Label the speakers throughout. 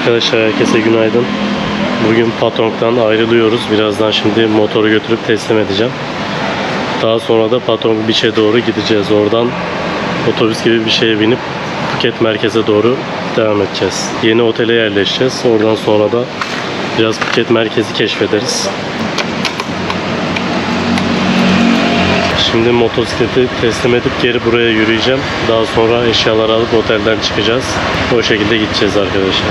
Speaker 1: Arkadaşlar herkese günaydın. Bugün Patong'dan ayrılıyoruz. Birazdan şimdi motoru götürüp teslim edeceğim. Daha sonra da Patong Beach'e doğru gideceğiz. Oradan otobüs gibi bir şeye binip Phuket merkeze doğru devam edeceğiz. Yeni otele yerleşeceğiz. Oradan sonra da biraz Phuket merkezi keşfederiz. Şimdi motosikleti teslim edip geri buraya yürüyeceğim. Daha sonra eşyaları alıp otelden çıkacağız. O şekilde gideceğiz arkadaşlar.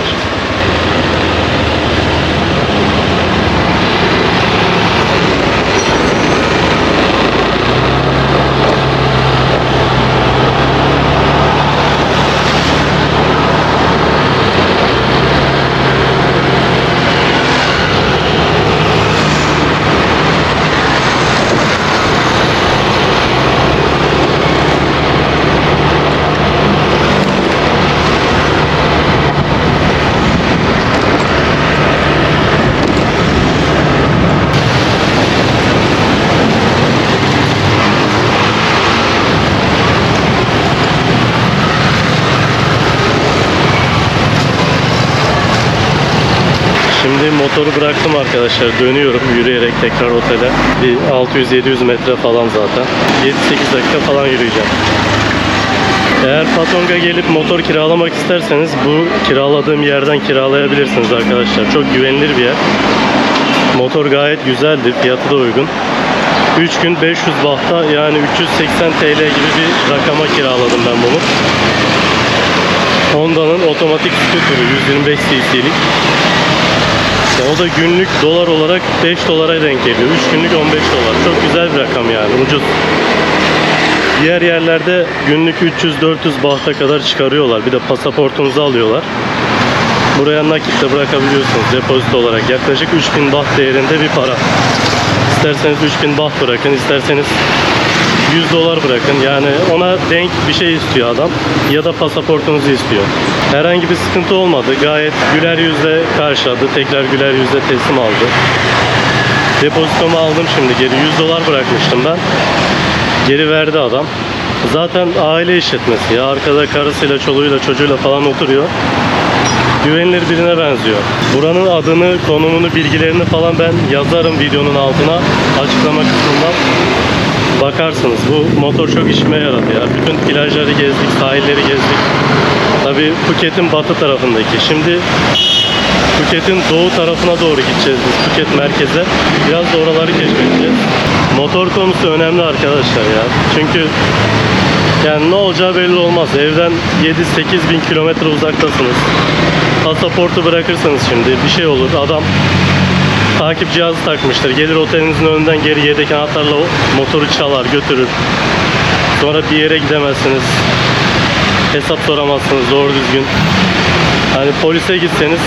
Speaker 1: Şimdi motoru bıraktım arkadaşlar. Dönüyorum yürüyerek tekrar otele. Bir 600-700 metre falan zaten. 7-8 dakika falan yürüyeceğim. Eğer Patong'a gelip motor kiralamak isterseniz bu kiraladığım yerden kiralayabilirsiniz arkadaşlar. Çok güvenilir bir yer. Motor gayet güzeldi. Fiyatı da uygun. 3 gün 500 bahta yani 380 TL gibi bir rakama kiraladım ben bunu. Honda'nın otomatik scooter'ı 125 cc'lik. İşte o da günlük dolar olarak 5 dolara denk geliyor. 3 günlük 15 dolar. Çok güzel bir rakam yani. Ucuz. Diğer yerlerde günlük 300-400 bahta kadar çıkarıyorlar. Bir de pasaportunuzu alıyorlar. Buraya nakit de bırakabiliyorsunuz depozito olarak. Yaklaşık 3000 baht değerinde bir para. İsterseniz 3000 baht bırakın, isterseniz 100 dolar bırakın. Yani ona denk bir şey istiyor adam ya da pasaportunuzu istiyor. Herhangi bir sıkıntı olmadı. Gayet güler yüzle karşıladı. Tekrar güler yüzle teslim aldı. Depozitomu aldım şimdi geri. 100 dolar bırakmıştım ben. Geri verdi adam. Zaten aile işletmesi ya. Arkada karısıyla, çoluğuyla, çocuğuyla falan oturuyor. Güvenilir birine benziyor. Buranın adını, konumunu, bilgilerini falan ben yazarım videonun altına açıklama kısmından bakarsınız. Bu motor çok işime yaradı ya. Bütün plajları gezdik, sahilleri gezdik. Tabii Phuket'in batı tarafındaki. Şimdi Phuket'in doğu tarafına doğru gideceğiz biz Phuket merkeze. Biraz da oraları keşfedeceğiz. Motor konusu önemli arkadaşlar ya. Çünkü yani ne olacağı belli olmaz. Evden 7-8 bin kilometre uzaktasınız. Pasaportu bırakırsanız şimdi bir şey olur. Adam takip cihazı takmıştır. Gelir otelinizin önünden geri yedek anahtarla motoru çalar götürür. Sonra bir yere gidemezsiniz. Hesap soramazsınız doğru düzgün. Hani polise gitseniz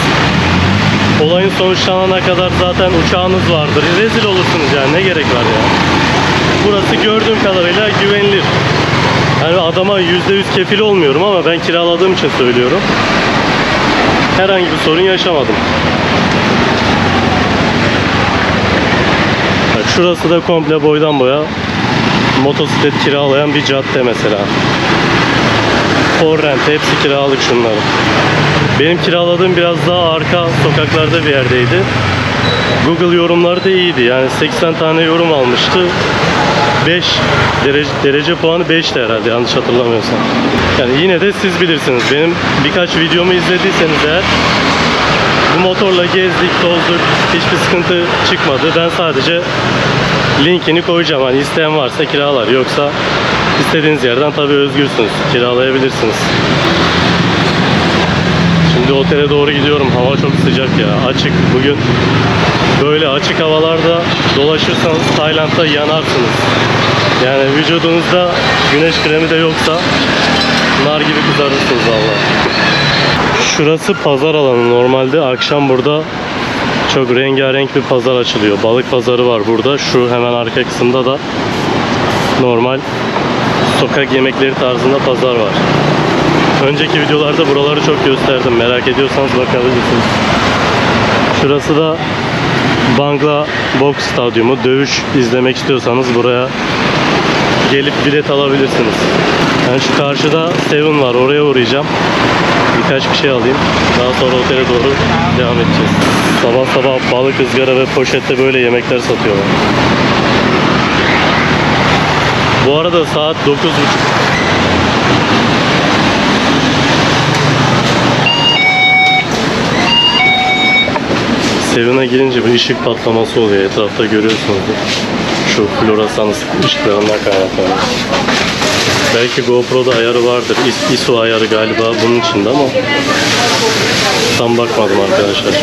Speaker 1: olayın sonuçlanana kadar zaten uçağınız vardır. Rezil olursunuz yani ne gerek var ya. Burası gördüğüm kadarıyla güvenilir. Yani adama %100 kefil olmuyorum ama ben kiraladığım için söylüyorum. Herhangi bir sorun yaşamadım. Şurası da komple boydan boya motosiklet kiralayan bir cadde mesela. For rent hepsi kiralık şunların. Benim kiraladığım biraz daha arka sokaklarda bir yerdeydi. Google yorumları da iyiydi. Yani 80 tane yorum almıştı. 5 derece, derece puanı 5'ti herhalde yanlış hatırlamıyorsam. Yani yine de siz bilirsiniz. Benim birkaç videomu izlediyseniz eğer bu motorla gezdik, tozduk. Hiçbir sıkıntı çıkmadı. Ben sadece linkini koyacağım. Hani isteyen varsa kiralar. Yoksa istediğiniz yerden tabii özgürsünüz. Kiralayabilirsiniz. Şimdi otele doğru gidiyorum. Hava çok sıcak ya. Açık. Bugün böyle açık havalarda dolaşırsanız Tayland'da yanarsınız. Yani vücudunuzda güneş kremi de yoksa nar gibi kızarırsınız valla. Şurası pazar alanı. Normalde akşam burada çok rengarenk bir pazar açılıyor. Balık pazarı var burada. Şu hemen arka kısımda da normal sokak yemekleri tarzında pazar var. Önceki videolarda buraları çok gösterdim. Merak ediyorsanız bakabilirsiniz. Şurası da Bangla Box Stadyumu. Dövüş izlemek istiyorsanız buraya gelip bilet alabilirsiniz. Yani şu karşıda Seven var. Oraya uğrayacağım. Birkaç bir şey alayım. Daha sonra otele doğru devam edeceğiz. Sabah sabah balık ızgara ve poşette böyle yemekler satıyorlar. Bu arada saat 9.30. Seven'a girince bir ışık patlaması oluyor. Etrafta görüyorsunuzdur. Şu floresan ışıklarından kaynaklanıyor. Belki GoPro'da ayarı vardır. İs- ISO ayarı galiba bunun içinde ama tam bakmadım arkadaşlar.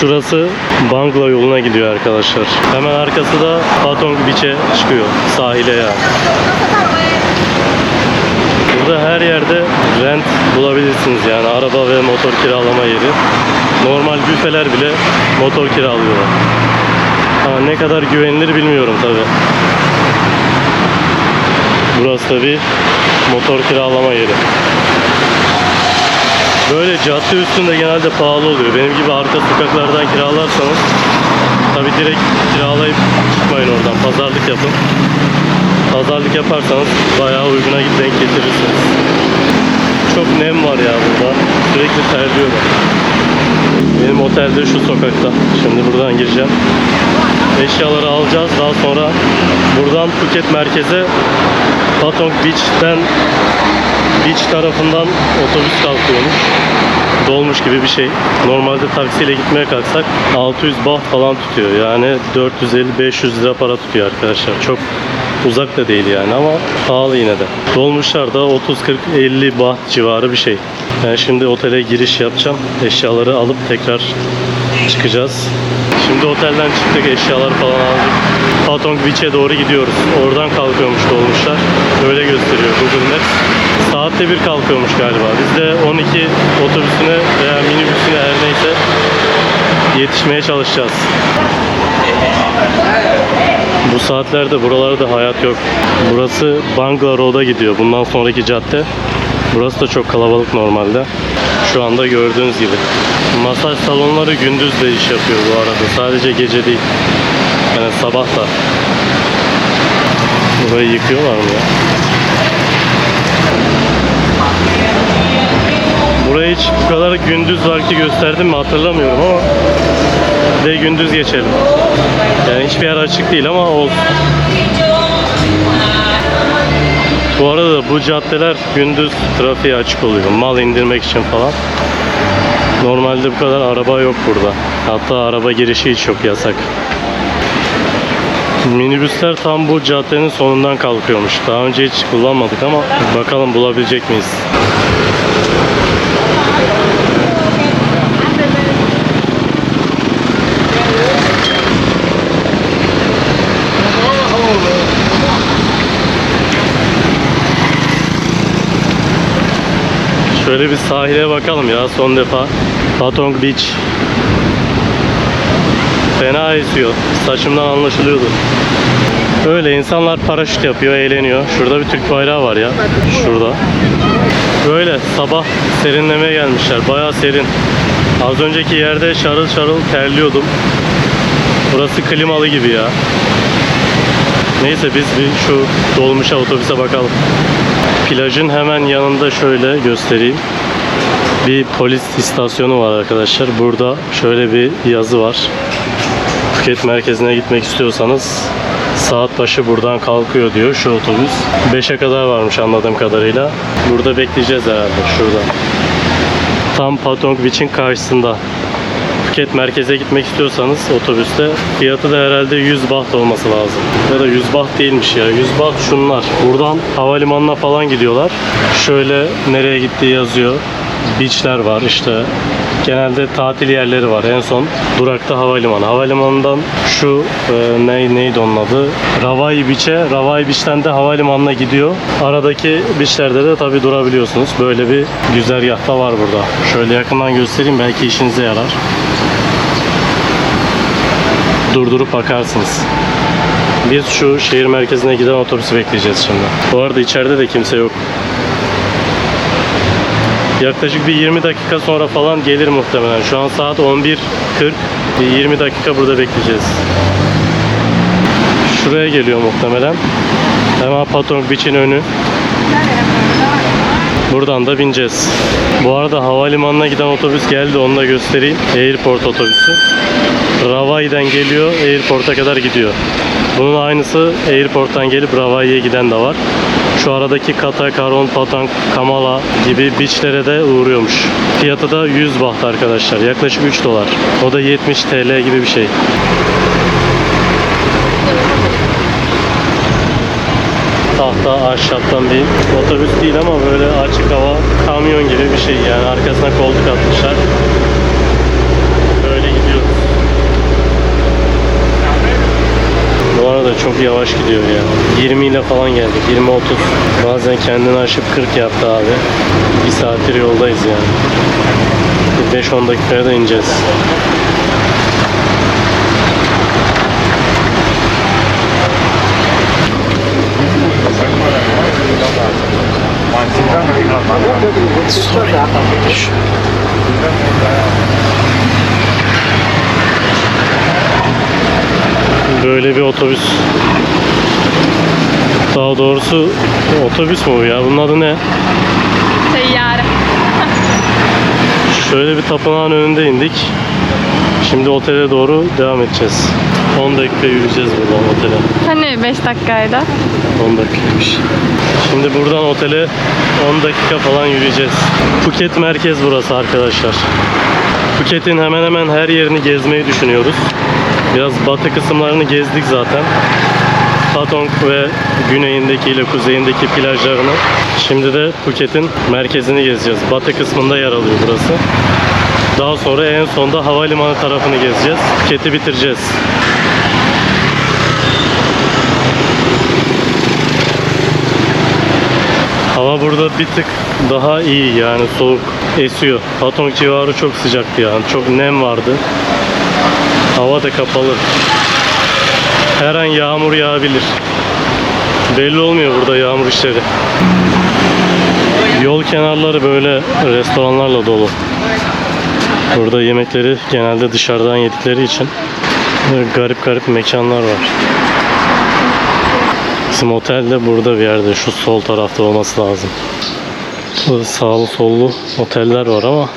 Speaker 1: Şurası Bangla yoluna gidiyor arkadaşlar. Hemen arkası da Patong Beach'e çıkıyor. Sahile yani. Burada her yerde rent bulabilirsiniz yani araba ve motor kiralama yeri. Normal büfeler bile motor kiralıyorlar. Ama ne kadar güvenilir bilmiyorum tabi. Burası da bir motor kiralama yeri. Böyle cadde üstünde genelde pahalı oluyor. Benim gibi arka sokaklardan kiralarsanız tabi direkt kiralayıp çıkmayın oradan. Pazarlık yapın. Pazarlık yaparsanız bayağı uyguna denk getirirsiniz. Çok nem var ya burada. Sürekli terliyorum. Benim otelde şu sokakta. Şimdi buradan gireceğim. Eşyaları alacağız. Daha sonra buradan Phuket merkeze Patong Beach'ten Beach tarafından otobüs kalkıyormuş. Dolmuş gibi bir şey. Normalde taksiyle gitmeye kalksak 600 baht falan tutuyor. Yani 450-500 lira para tutuyor arkadaşlar. Çok uzak da değil yani ama pahalı yine de. Dolmuşlar da 30-40-50 baht civarı bir şey. Ben şimdi otele giriş yapacağım. Eşyaları alıp tekrar çıkacağız. Şimdi otelden çıktık eşyalar falan aldık. Patong Beach'e doğru gidiyoruz. Oradan kalkıyormuş dolmuşlar. Öyle gösteriyor Google Maps. Saatte bir kalkıyormuş galiba. Biz de 12 otobüsüne veya minibüsüne her neyse yetişmeye çalışacağız. Bu saatlerde buralarda hayat yok. Burası Bangla Road'a gidiyor. Bundan sonraki cadde. Burası da çok kalabalık normalde. Şu anda gördüğünüz gibi. Masaj salonları gündüz de iş yapıyor bu arada. Sadece gece değil. Yani sabah da. Burayı yıkıyorlar mı ya? Burayı hiç bu kadar gündüz vakti gösterdim mi hatırlamıyorum ama de gündüz geçelim. Yani hiçbir yer açık değil ama olsun. Bu arada bu caddeler gündüz trafiğe açık oluyor. Mal indirmek için falan. Normalde bu kadar araba yok burada. Hatta araba girişi hiç yok yasak. Minibüsler tam bu caddenin sonundan kalkıyormuş. Daha önce hiç kullanmadık ama bakalım bulabilecek miyiz? Şöyle bir sahile bakalım ya son defa. Patong Beach. Fena esiyor. Saçımdan anlaşılıyordu. Öyle insanlar paraşüt yapıyor, eğleniyor. Şurada bir Türk bayrağı var ya. Şurada. Böyle sabah serinlemeye gelmişler. Bayağı serin. Az önceki yerde şarıl şarıl terliyordum. Burası klimalı gibi ya. Neyse biz bir şu dolmuşa otobüse bakalım. Plajın hemen yanında şöyle göstereyim. Bir polis istasyonu var arkadaşlar. Burada şöyle bir yazı var. Phuket merkezine gitmek istiyorsanız saat başı buradan kalkıyor diyor şu otobüs. 5'e kadar varmış anladığım kadarıyla. Burada bekleyeceğiz herhalde şurada. Tam Patong Beach'in karşısında. Phuket merkeze gitmek istiyorsanız otobüste fiyatı da herhalde 100 baht olması lazım. Ya da 100 baht değilmiş ya. 100 baht şunlar. Buradan havalimanına falan gidiyorlar. Şöyle nereye gittiği yazıyor. Beachler var işte. Genelde tatil yerleri var. En son durakta havalimanı. Havalimanından şu e, ne, neydi onun adı? Ravai Beach'e. Ravai Beach'ten de havalimanına gidiyor. Aradaki beachlerde de tabi durabiliyorsunuz. Böyle bir güzergah da var burada. Şöyle yakından göstereyim belki işinize yarar durdurup bakarsınız. Biz şu şehir merkezine giden otobüsü bekleyeceğiz şimdi. Bu arada içeride de kimse yok. Yaklaşık bir 20 dakika sonra falan gelir muhtemelen. Şu an saat 11.40. Bir 20 dakika burada bekleyeceğiz. Şuraya geliyor muhtemelen. Hemen Patong Beach'in önü. Buradan da bineceğiz. Bu arada havalimanına giden otobüs geldi. Onu da göstereyim. Airport otobüsü. Ravai'den geliyor. Airport'a kadar gidiyor. Bunun aynısı Airport'tan gelip Ravai'ye giden de var. Şu aradaki Kata, Karon, Patang, Kamala gibi beachlere de uğruyormuş. Fiyatı da 100 baht arkadaşlar. Yaklaşık 3 dolar. O da 70 TL gibi bir şey. tahta ahşaptan bir otobüs değil ama böyle açık hava kamyon gibi bir şey yani arkasına koltuk atmışlar. Böyle gidiyoruz. Arada çok yavaş gidiyor ya. 20 ile falan geldik. 20-30. Bazen kendini aşıp 40 yaptı abi. Bir saattir yoldayız yani. Bir 5-10 dakikaya da ineceğiz. Böyle bir otobüs. Daha doğrusu otobüs mü bu ya? Bunun adı ne?
Speaker 2: Seyyare.
Speaker 1: Şöyle bir tapınağın önünde indik. Şimdi otele doğru devam edeceğiz. 10 dakika yürüyeceğiz buradan otele.
Speaker 2: Hani 5 dakikaydı?
Speaker 1: 10 dakikaymış. Şimdi buradan otele 10 dakika falan yürüyeceğiz. Phuket merkez burası arkadaşlar. Phuket'in hemen hemen her yerini gezmeyi düşünüyoruz. Biraz batı kısımlarını gezdik zaten. Patong ve güneyindeki ile kuzeyindeki plajlarını. Şimdi de Phuket'in merkezini gezeceğiz. Batı kısmında yer alıyor burası. Daha sonra en sonda havalimanı tarafını gezeceğiz. Phuket'i bitireceğiz. Hava burada bir tık daha iyi yani soğuk esiyor. Patong civarı çok sıcaktı yani. Çok nem vardı. Hava da kapalı. Her an yağmur yağabilir. Belli olmuyor burada yağmur işleri. Yol kenarları böyle restoranlarla dolu. Burada yemekleri genelde dışarıdan yedikleri için garip garip mekanlar var. Bizim otel de burada bir yerde. Şu sol tarafta olması lazım. Burada sağlı sollu oteller var ama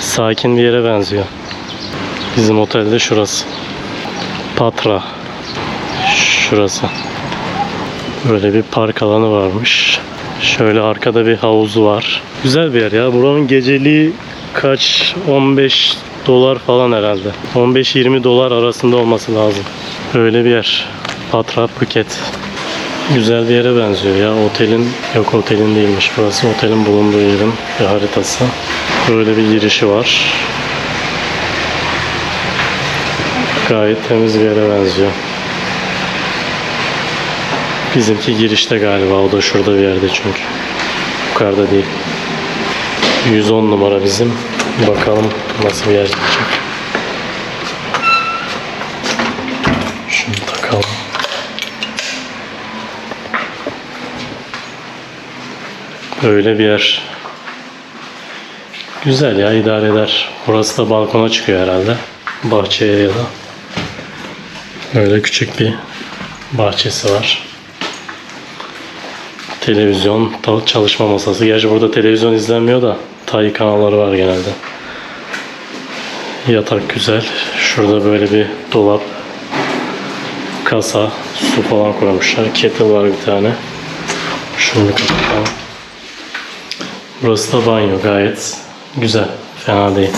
Speaker 1: sakin bir yere benziyor. Bizim otelde şurası. Patra. Şurası. Böyle bir park alanı varmış. Şöyle arkada bir havuzu var. Güzel bir yer ya. Buranın geceliği kaç? 15 dolar falan herhalde. 15-20 dolar arasında olması lazım. Öyle bir yer. Patra Phuket. Güzel bir yere benziyor ya. Otelin, yok otelin değilmiş. Burası otelin bulunduğu yerin bir haritası. Böyle bir girişi var. Gayet temiz bir yere benziyor. Bizimki girişte galiba. O da şurada bir yerde çünkü. Yukarıda değil. 110 numara bizim. Bakalım nasıl bir yer çıkacak. Şunu takalım. Öyle bir yer. Güzel ya idare eder. Burası da balkona çıkıyor herhalde. Bahçeye ya da. Öyle küçük bir bahçesi var. Televizyon, çalışma masası. Gerçi burada televizyon izlenmiyor da Tay kanalları var genelde. Yatak güzel. Şurada böyle bir dolap, kasa, su falan koymuşlar. Kettle var bir tane. Şunu kapatalım. Burası da banyo gayet güzel. Fena değil.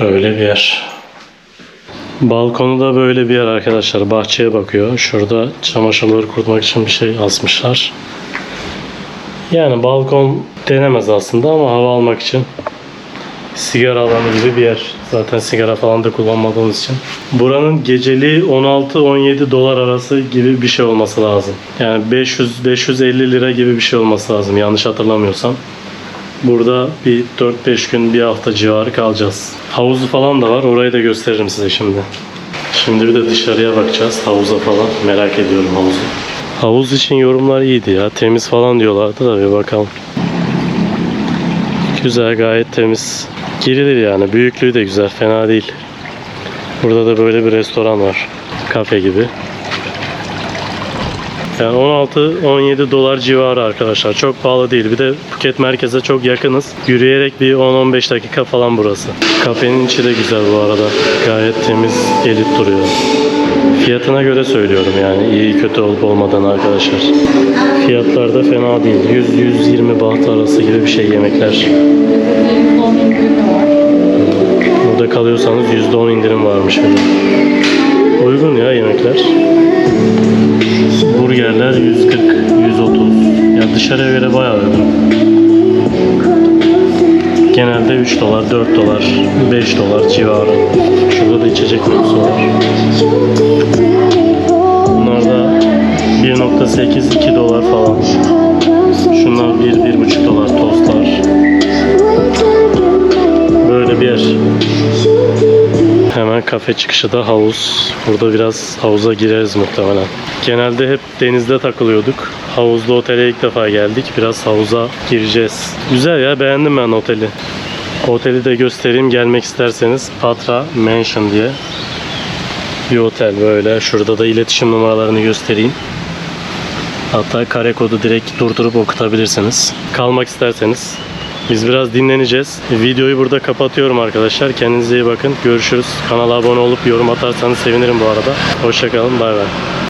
Speaker 1: Böyle bir yer. Balkonu da böyle bir yer arkadaşlar. Bahçeye bakıyor. Şurada çamaşırları kurutmak için bir şey asmışlar. Yani balkon denemez aslında ama hava almak için sigara alanı gibi bir yer. Zaten sigara falan da kullanmadığımız için. Buranın geceliği 16-17 dolar arası gibi bir şey olması lazım. Yani 500-550 lira gibi bir şey olması lazım yanlış hatırlamıyorsam. Burada bir 4-5 gün bir hafta civarı kalacağız. Havuzu falan da var. Orayı da gösteririm size şimdi. Şimdi bir de dışarıya bakacağız. Havuza falan. Merak ediyorum havuzu. Havuz için yorumlar iyiydi ya. Temiz falan diyorlardı da bir bakalım. Güzel gayet temiz. Girilir yani. Büyüklüğü de güzel. Fena değil. Burada da böyle bir restoran var. Kafe gibi. Yani 16-17 dolar civarı arkadaşlar. Çok pahalı değil. Bir de Phuket merkeze çok yakınız. Yürüyerek bir 10-15 dakika falan burası. Kafenin içi de güzel bu arada. Gayet temiz, elit duruyor. Fiyatına göre söylüyorum yani iyi kötü olup olmadan arkadaşlar. Fiyatlar da fena değil. 100-120 baht arası gibi bir şey yemekler. Burada kalıyorsanız %10 indirim varmış de. Uygun ya yemekler. Burgerler 140, 130. Ya dışarıya göre bayağı uygun. Genelde 3 dolar, 4 dolar, 5 dolar civarı. Şurada da içecek menüsü var. Bunlar da 1.8-2 dolar falan. Şunlar 1-1.5 dolar tostlar. Kafe çıkışı da havuz. Burada biraz havuza gireriz muhtemelen. Genelde hep denizde takılıyorduk. Havuzlu otele ilk defa geldik. Biraz havuza gireceğiz. Güzel ya beğendim ben oteli. Oteli de göstereyim gelmek isterseniz. Patra Mansion diye bir otel böyle. Şurada da iletişim numaralarını göstereyim. Hatta kare kodu direkt durdurup okutabilirsiniz. Kalmak isterseniz. Biz biraz dinleneceğiz. Videoyu burada kapatıyorum arkadaşlar. Kendinize iyi bakın. Görüşürüz. Kanala abone olup yorum atarsanız sevinirim bu arada. Hoşçakalın. Bay bay.